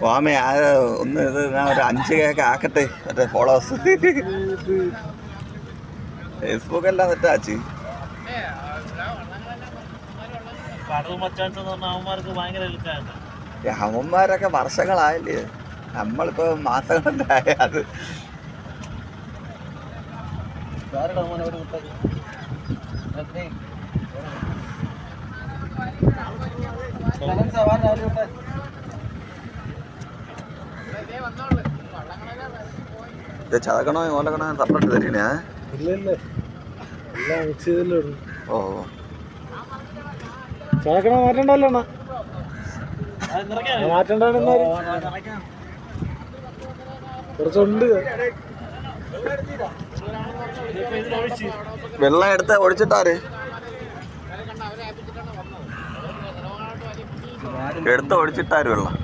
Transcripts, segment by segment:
സ്വാമി ആ ഒന്ന് ഇത് ഞാൻ ഒരു അഞ്ച് കേക്ക് ആക്കട്ടെ മറ്റേ ഫോളോവേഴ്സ് ഫേസ്ബുക്ക് എല്ലാം തെറ്റാച്ചി അമ്മമാരൊക്കെ വർഷങ്ങളായില്ലേ? നമ്മളിപ്പോ മാസങ്ങളായ അത്. ചതക്കണോ ഓലക്കണോ തപ്പിട്ട് തരീണേ. ഓ. ചാക്കണ മാറ്റണ്ടല്ലോ അണ്ണാ. മാറ്റണ്ടെന്നാൽ കുറച്ചുണ്ട്. വെള്ളം എടുത്ത് ഒഴിച്ചിട്ടാര് എടുത്ത് ഒഴിച്ചിട്ടാര് വെള്ളം.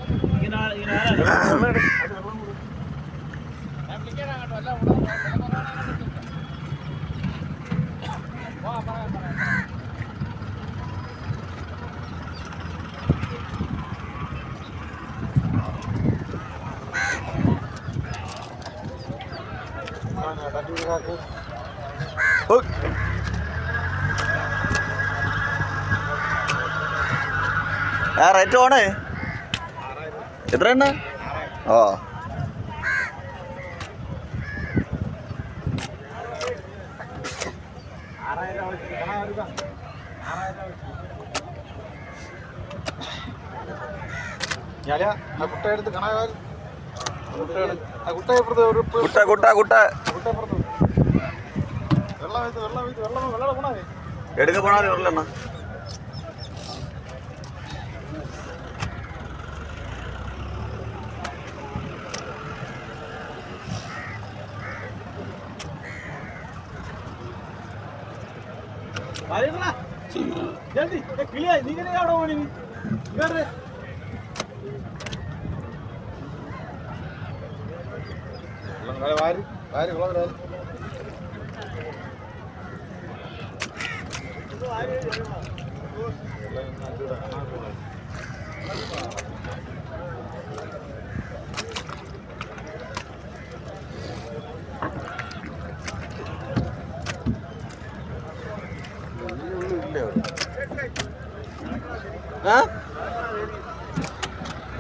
ആ റേറ്റ് പോണേ എത്ര ഓ. കുട്ട ആ കണാകാൽ കുട്ട ഇപ്പുറത്ത് ഒരു കുട്ട കുട്ട കുട്ട. വെള്ളം വെള്ളം വെള്ളം വെള്ളം എടുക്ക പോണാൽ ഉള്ളെണ്ണ ജൽദി കിളിയായി നീ അവിടെ പോണി? വാരി വാരി കുളം വാരി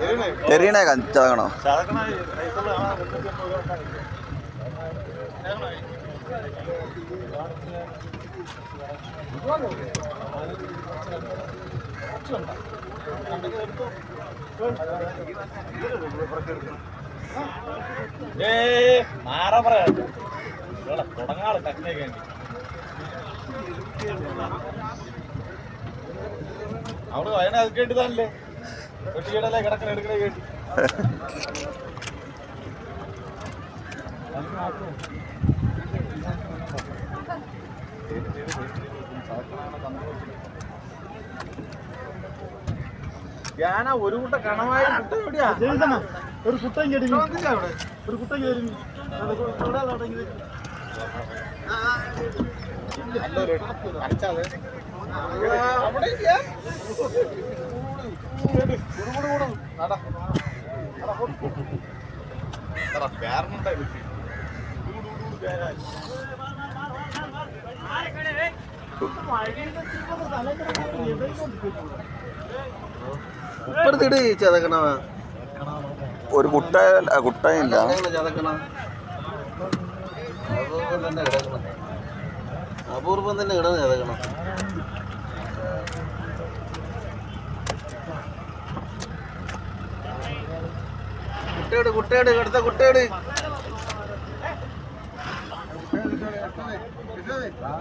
തെരീണേ ചതക്കണോ മാറാ പറയാ. അവിടെ വയനാട് അത് ഞാന ഒരു കുട്ട കണമായ കുട്ട എവിടെയാ? ഒരു കുട്ടം കേട്ടി ഒരു കുട്ടം കേട്ടി അവിടെ ഇല്ല ഉപ്പെടുത്തിട് ചതക്കണ ഒരു കുട്ട കുട്ടയില്ല അപൂർവം തന്നെ കിടന്ന് കിടക്കണം കുട്ടയോട് കുട്ടയോട് അടുത്ത കുട്ടയോട്. ആ.